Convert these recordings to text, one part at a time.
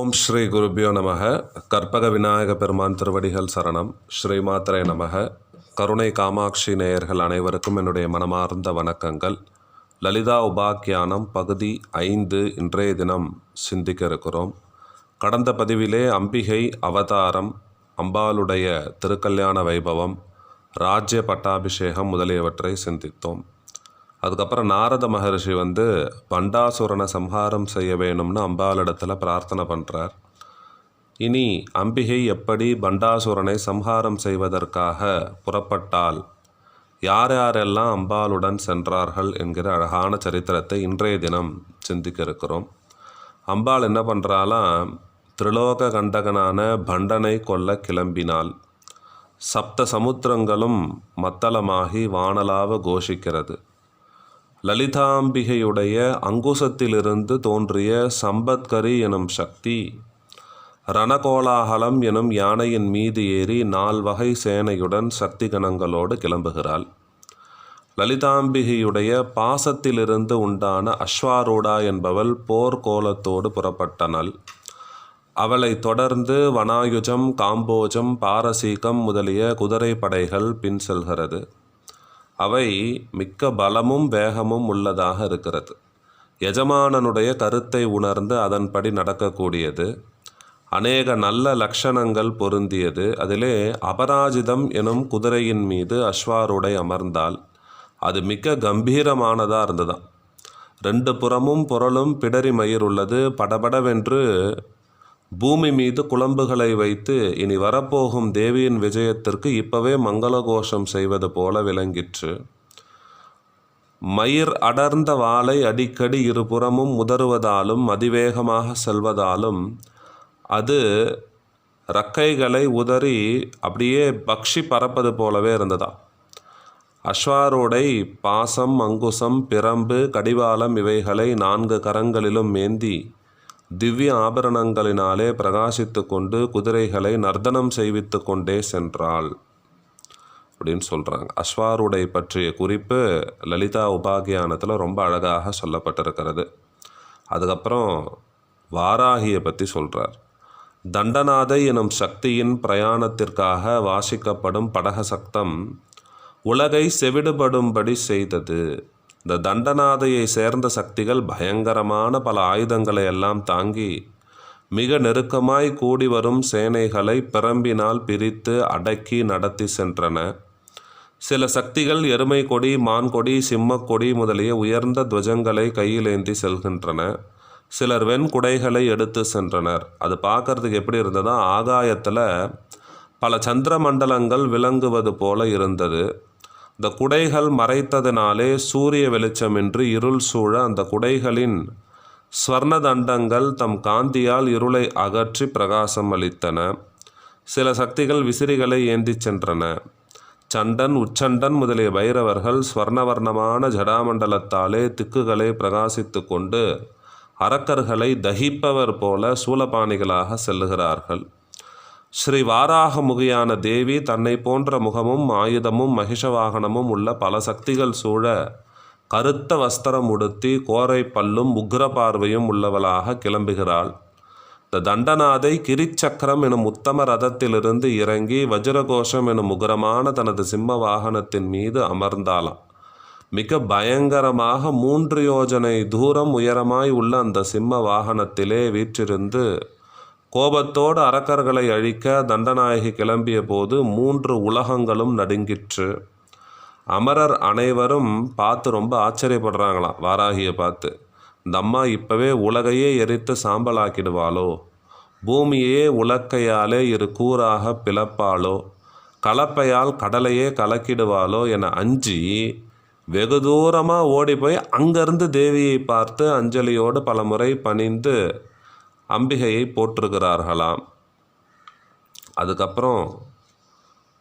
ஓம் ஸ்ரீ குருபியோ நமக. கற்பக விநாயக பெருமான் திருவடிகள் சரணம். ஸ்ரீ மாத்திரை நமக. கருணை காமாட்சி நேயர்கள் அனைவருக்கும் என்னுடைய மனமார்ந்த வணக்கங்கள். லலிதா உபாக்கியானம் பகுதி ஐந்து இன்றைய தினம் சிந்திக்க இருக்கிறோம் கடந்த பதிவிலே அம்பிகை அவதாரம் அம்பாளுடைய திருக்கல்யாண வைபவம் ராஜ்ய பட்டாபிஷேகம் முதலியவற்றை சிந்தித்தோம். அதுக்கப்புறம் நாரத மகரிஷி வந்து பண்டாசுரனை சம்ஹாரம் செய்ய வேணும்னு அம்பாளிடத்தில் பிரார்த்தனை பண்ணுறார் இனி அம்பிகை எப்படி பண்டாசுரனை சம்ஹாரம் செய்வதற்காக புறப்பட்டால் யார் யாரெல்லாம் அம்பாளுடன் சென்றார்கள் என்கிற அழகான சரித்திரத்தை இன்றைய தினம் சிந்திக்க இருக்கிறோம் அம்பாள் என்ன பண்ணுறாலாம் திரிலோக கண்டகனான பண்டனை கொல்ல கிளம்பினாள். சப்த சமுத்திரங்களும் மத்தளமாகி வானலாவ கோஷிக்கிறது. லலிதாம்பிகையுடைய அங்குசத்திலிருந்து தோன்றிய சம்பத்கரி எனும் சக்தி ரணகோலாகலம் எனும் யானையின் மீது ஏறி நால்வகை சேனையுடன் சக்தி கணங்களோடு கிளம்புகிறாள். லலிதாம்பிகையுடைய பாசத்திலிருந்து உண்டான அஸ்வாரூடா என்பவள் போர்க்கோலத்தோடு புறப்பட்டனள். அவளை தொடர்ந்து வனாயுஜம் காம்போஜம் பாரசீகம் முதலிய குதிரை படைகள் பின் செல்கிறது. அவை மிக்க பலமும் வேகமும் உள்ளதாக இருக்கிறது. எஜமானனுடைய கருத்தை உணர்ந்து அதன்படி நடக்கக்கூடியது. அநேக நல்ல லட்சணங்கள் பொருந்தியது. அதிலே அபராஜிதம் எனும் குதிரையின் மீது அஸ்வாருடை அமர்ந்தால் அது மிக கம்பீரமானதாக இருந்ததாம். ரெண்டு புறமும் புரளும் பிடரி மயிர் உள்ளது. படபடவென்று பூமி மீது குழம்புகளை வைத்து இனி வரப்போகும் தேவியின் விஜயத்திற்கு இப்பவே மங்களகோஷம் செய்வது போல விளங்கிற்று. மயிர் அடர்ந்த வாளை அடிக்கடி இருபுறமும் முதறுவதாலும் அதிவேகமாக செல்வதாலும் அது ரக்கைகளை உதறி அப்படியே பக்ஷி பறப்பது போலவே இருந்ததா? அஸ்வாரோடை பாசம் அங்குசம் பிரம்பு கடிவாளம் இவைகளை நான்கு கரங்களிலும் மேந்தி திவ்ய ஆபரணங்களினாலே பிரகாசித்து கொண்டு குதிரைகளை நர்த்தனம் செய்வித்து கொண்டே சென்றாள் அப்படின்னு சொல்கிறாங்க அஸ்வாருடை பற்றிய குறிப்பு லலிதா உபாகியானத்தில் ரொம்ப அழகாக சொல்லப்பட்டிருக்கிறது. அதுக்கப்புறம் வாராகியை பற்றி சொல்கிறார் தண்டநாதை எனும் சக்தியின் பிரயாணத்திற்காக வாசிக்கப்படும் படக சக்தம் உலகை செவிடுபடும்படி செய்தது. இந்த தண்டநாதையை சேர்ந்த சக்திகள் பயங்கரமான பல ஆயுதங்களை எல்லாம் தாங்கி மிக நெருக்கமாய் கூடி வரும் சேனைகளை பிரம்பினால் பிரித்து அடக்கி நடத்தி சென்றன. சில சக்திகள் எருமை கொடி மான் கொடி சிம்மக்கொடி முதலிய உயர்ந்த துவஜங்களை கையிலேந்தி செல்கின்றன. சிலர் வெண்குடைகளை எடுத்து சென்றனர். அது பார்க்கறதுக்கு எப்படி இருந்ததுன்னா ஆகாயத்தில் பல சந்திர மண்டலங்கள் விளங்குவது போல இருந்தது. இந்த குடைகள் மறைத்ததினாலே சூரிய வெளிச்சமின்றி இருள் சூழ அந்த குடைகளின் ஸ்வர்ண தண்டங்கள் தம் காந்தியால் இருளை அகற்றி பிரகாசம் அளித்தன. சில சக்திகள் விசிறிகளை ஏந்திச் சென்றன. சண்டன் உச்சண்டன் முதலிய பைரவர்கள் ஸ்வர்ணவர்ணமான ஜடாமண்டலத்தாலே திக்குகளை பிரகாசித்து கொண்டு அரக்கர்களை தகிப்பவர் போல சூலபாணிகளாக செல்லுகிறார்கள். ஸ்ரீ வாராகமுகியான தேவி தன்னை போன்ற முகமும் ஆயுதமும் மகிஷவாகனமும் உள்ள பல சக்திகள் சூழ கருத்த வஸ்திரம் உடுத்தி கோரை பல்லும் உக்ர பார்வையும் உள்ளவளாக கிளம்புகிறாள். இந்த தண்டநாதை கிரிச்சக்கரம் எனும் உத்தம ரதத்திலிருந்து இறங்கி வஜ்ரகோஷம் எனும் உக்ரமான தனது சிம்ம வாகனத்தின் மீது அமர்ந்தாளாம். மிக பயங்கரமாக மூன்று யோஜனை தூரம் உயரமாய் உள்ள அந்த சிம்ம வாகனத்திலே வீற்றிருந்து கோபத்தோடு அரக்கர்களை அழிக்க தண்டநாயகி கிளம்பிய போது மூன்று உலகங்களும் நடுங்கிற்று. அமரர் அனைவரும் பார்த்து ரொம்ப ஆச்சரியப்படுறாங்களாம். வாராகியை பார்த்து இந்த அம்மா இப்போவே உலகையே எரித்து சாம்பலாக்கிடுவாளோ? பூமியே உலக்கையாலே இரு கூறாக பிளப்பாளோ? கலப்பையால் கடலையே கலக்கிடுவாளோ? என அஞ்சி வெகு தூரமாக ஓடி போய் அங்கேருந்து தேவியை பார்த்து அஞ்சலியோடு பலமுறை பணிந்து அம்பிகையை போற்றுகிறார்களாம். அதுக்கப்புறம்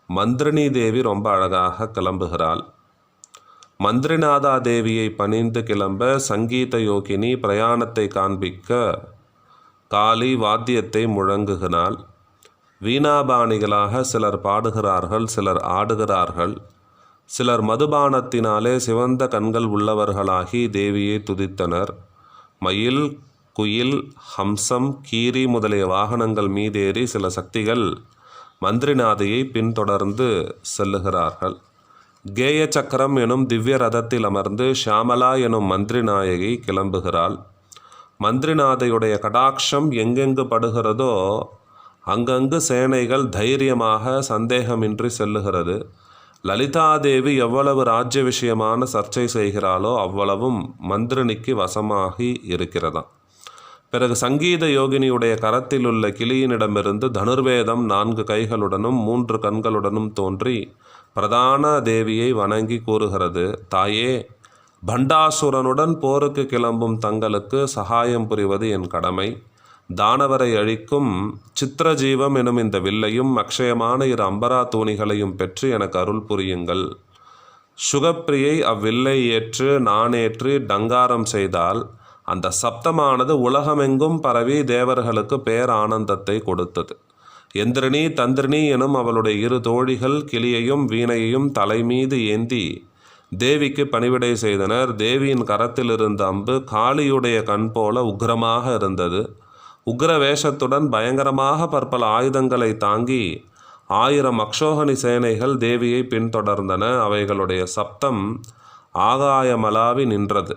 மந்திரினி தேவி ரொம்ப அழகாக கிளம்புகிறாள். மந்திரிநாதா தேவியை பணிந்து கிளம்ப சங்கீத யோகினி பிரயாணத்தை காண்பிக்க காளி வாத்தியத்தை முழங்குகிறாள். வீணாபாணிகளாக சிலர் பாடுகிறார்கள் சிலர் ஆடுகிறார்கள். சிலர் மதுபானத்தினாலே சிவந்த கண்கள் உள்ளவர்களாகி தேவியை துதித்தனர். மயில் குயில் ஹம்சம் கீரி முதலிய வாகனங்கள் மீதேறி சில சக்திகள் மந்திரிநாதையை பின்தொடர்ந்து செல்லுகிறார்கள். கேய சக்கரம் எனும் திவ்ய ரதத்தில் அமர்ந்து ஷியாமலா எனும் மந்திரி நாயகி கிளம்புகிறாள். மந்திரிநாதையுடைய கடாட்சம் எங்கெங்கு படுகிறதோ அங்கங்கு சேனைகள் தைரியமாக சந்தேகமின்றி செல்லுகிறது. லலிதாதேவி எவ்வளவு ராஜ்ய விஷயமான சர்ச்சை செய்கிறாளோ அவ்வளவும் மந்திரினிக்கு வசமாகி இருக்கிறதாம். பிறகு சங்கீத யோகினியுடைய கரத்தில் உள்ள கிளியினிடமிருந்து தனுர்வேதம் நான்கு கைகளுடனும் மூன்று கண்களுடனும் தோன்றி பிரதான தேவியை வணங்கி கூறுகிறது. தாயே பண்டாசுரனுடன் போருக்கு கிளம்பும் தங்களுக்கு சகாயம் புரிவது என் கடமை. தானவரை அழிக்கும் சித்திரஜீவம் எனும் இந்த வில்லையும் அக்ஷயமான இரு அம்பரா தூணிகளையும் பெற்று எனக்கு அருள் புரியுங்கள். சுகப்பிரியை அவ்வில்லை ஏற்று நானேற்று டங்காரம் செய்தால் அந்த சப்தமானது உலகமெங்கும் பரவி தேவர்களுக்கு பேர் ஆனந்தத்தை கொடுத்தது. எந்திரணி தந்திரினி எனும் அவளுடைய இரு தோழிகள் கிளியையும் வீணையையும் தலைமீது ஏந்தி தேவிக்கு பணிவிடை செய்தனர். தேவியின் கரத்தில் இருந்த அம்பு காளியுடைய கண் போல உக்ரமாக இருந்தது. உக்ர வேஷத்துடன் பயங்கரமாக பற்பல ஆயுதங்களை தாங்கி ஆயிரம் அக்ஷோகணி சேனைகள் தேவியை பின்தொடர்ந்தன. அவைகளுடைய சப்தம் ஆகாயமலாவி நின்றது.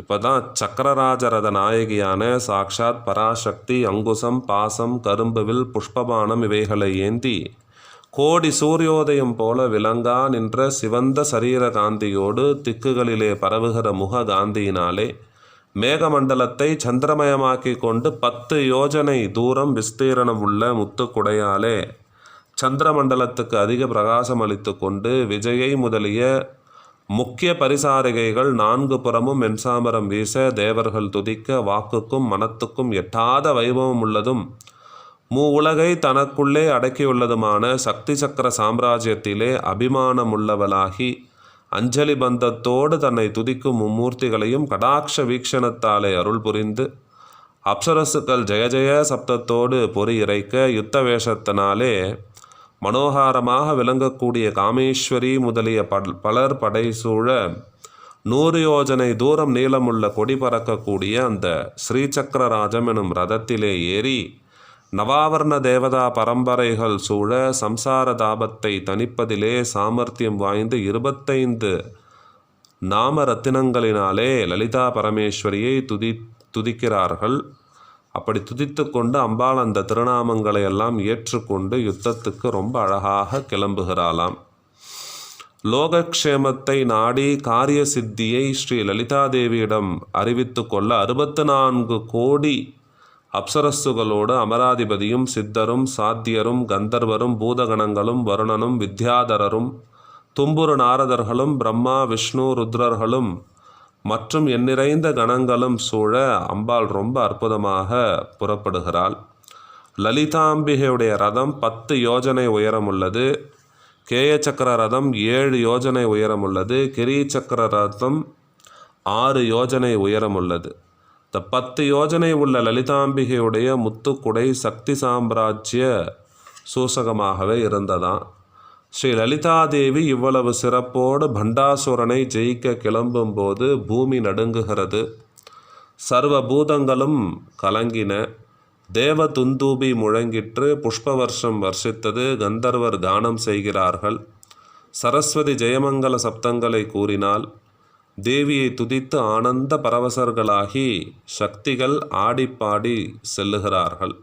இப்போ தான் சக்கரராஜரத நாயகியான சாக்ஷாத் பராசக்தி அங்குசம் பாசம் கரும்புவில் புஷ்பபானம் இவைகளை ஏந்தி கோடி சூரியோதயம் போல விளங்கா நின்ற சிவந்த சரீர காந்தியோடு திக்குகளிலே பரவுகிற முக காந்தியினாலே மேகமண்டலத்தை சந்திரமயமாக்கி கொண்டு பத்து யோஜனை தூரம் விஸ்தீரணம் உள்ள முத்துக்குடையாலே சந்திரமண்டலத்துக்கு அதிக பிரகாசம் அளித்து கொண்டு விஜயை முதலிய முக்கிய பரிசாரிகைகள் நான்கு புறமும் மென்சாமரம் வீச தேவர்கள் துதிக்க வாக்குக்கும் மனத்துக்கும் எட்டாத வைபவம் உள்ளதும். மூ உலகை தனக்குள்ளே அடக்கியுள்ளதுமான சக்தி சக்கர சாம்ராஜ்யத்திலே அபிமானமுள்ளவளாகி அஞ்சலி பந்தத்தோடு தன்னை துதிக்கும் மும்மூர்த்திகளையும் கடாட்ச வீக்ஷணத்தாலே அருள் புரிந்து அப்சரசுக்கள் ஜெய ஜெய சப்தத்தோடு பொறி இறைக்க யுத்த வேஷத்தினாலே மனோகாரமாக விளங்கக்கூடிய காமேஸ்வரி முதலிய பலர் படை சூழ நூறு யோஜனை தூரம் நீளமுள்ள கொடி பறக்கக்கூடிய அந்த ஸ்ரீசக்கரராஜம் எனும் ரதத்திலே ஏறி நவாவர்ண தேவதா பரம்பரைகள் சூழ சம்சார தாபத்தை தணிப்பதிலே சாமர்த்தியம் வாய்ந்து இருபத்தைந்து நாம ரத்தினங்களினாலே லலிதா பரமேஸ்வரியை துதி துதிக்கிறார்கள். அப்படி துதித்து கொண்டு அம்பாள் அந்த திருநாமங்களை எல்லாம் ஏற்றுக்கொண்டு யுத்தத்துக்கு ரொம்ப அழகாக கிளம்புகிறாளாம். லோகக்ஷேமத்தை நாடி காரிய சித்தியை ஸ்ரீ லலிதாதேவியிடம் அறிவித்து கொள்ள அறுபத்து நான்கு கோடி அப்சரஸுகளோடு அமராதிபதியும் சித்தரும் சாத்தியரும் கந்தர்வரும் பூதகணங்களும் வருணனும் வித்யாதரரும் தும்புரு நாரதர்களும் பிரம்மா விஷ்ணு ருத்ரர்களும் மற்றும் எண்ணிறைந்த கணங்களும் சூழ அம்பாள் ரொம்ப அற்புதமாக புறப்படுகிறாள். லலிதாம்பிகையுடைய ரதம் பத்து யோஜனை உயரம் உள்ளது கேய சக்கர ரதம் ஏழு யோஜனை உயரம் உள்ளது கிரி சக்கர ரதம் ஆறு யோஜனை உயரம் உள்ளது இந்த பத்து யோஜனை உள்ள லலிதாம்பிகையுடைய முத்துக்குடை சக்தி சாம்ராஜ்ய சூசகமாகவே இருந்ததான் ஸ்ரீ லலிதாதேவி இவ்வளவு சிறப்போடு பண்டாசுரனை ஜெயிக்க கிளம்பும்போது பூமி நடுங்குகிறது. சர்வ பூதங்களும் கலங்கின. தேவ துந்தூபி முழங்கிற்று புஷ்ப வருஷம் வர்ஷித்தது கந்தர்வர் தானம் செய்கிறார்கள். சரஸ்வதி ஜெயமங்கல சப்தங்களை கூறினால் தேவியை துதித்து ஆனந்த பரவசர்களாகி சக்திகள் ஆடிப்பாடி செல்லுகிறார்கள்.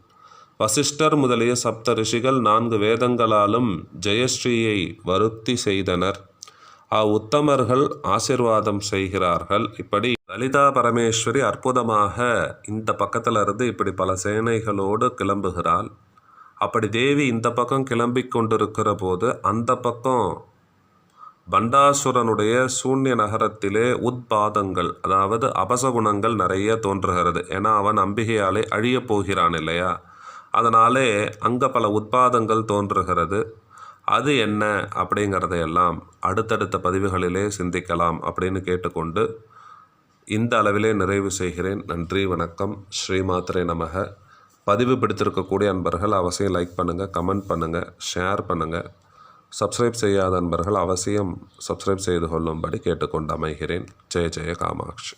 வசிஷ்டர் முதலிய சப்த ரிஷிகள் நான்கு வேதங்களாலும் ஜெயஸ்ரீயை வருத்தி செய்தனர். அவ்வுத்தமர்கள் ஆசிர்வாதம் செய்கிறார்கள். இப்படி லலிதா பரமேஸ்வரி அற்புதமாக இந்த பக்கத்தில் இருந்து இப்படி பல சேனைகளோடு கிளம்புகிறாள். அப்படி தேவி இந்த பக்கம் கிளம்பி கொண்டிருக்கிற போது அந்த பக்கம் பண்டாசுரனுடைய சூன்ய நகரத்திலே உத்பாதங்கள் அதாவது அபசகுணங்கள் நிறைய தோன்றுகிறது. ஏன்னா அவன் அம்பிகையாலே அழியப் போகிறான் இல்லையா? அதனாலே அங்கே பல உற்பாதங்கள் தோன்றுகிறது. அது என்ன அப்படிங்கிறதையெல்லாம் அடுத்தடுத்த பதிவுகளிலே சிந்திக்கலாம் அப்படின்னு கேட்டுக்கொண்டு இந்த அளவிலே நிறைவு செய்கிறேன். நன்றி வணக்கம். ஸ்ரீமாத்திரை நமக. பதிவு பிடித்திருக்கக்கூடிய அன்பர்கள் அவசியம் லைக் பண்ணுங்கள் கமெண்ட் பண்ணுங்கள் ஷேர் பண்ணுங்கள் சப்ஸ்கிரைப் செய்யாத அன்பர்கள் அவசியம் சப்ஸ்கிரைப் செய்து கொள்ளும்படி கேட்டுக்கொண்டு அமைகிறேன். ஜெய ஜெய காமாட்சி.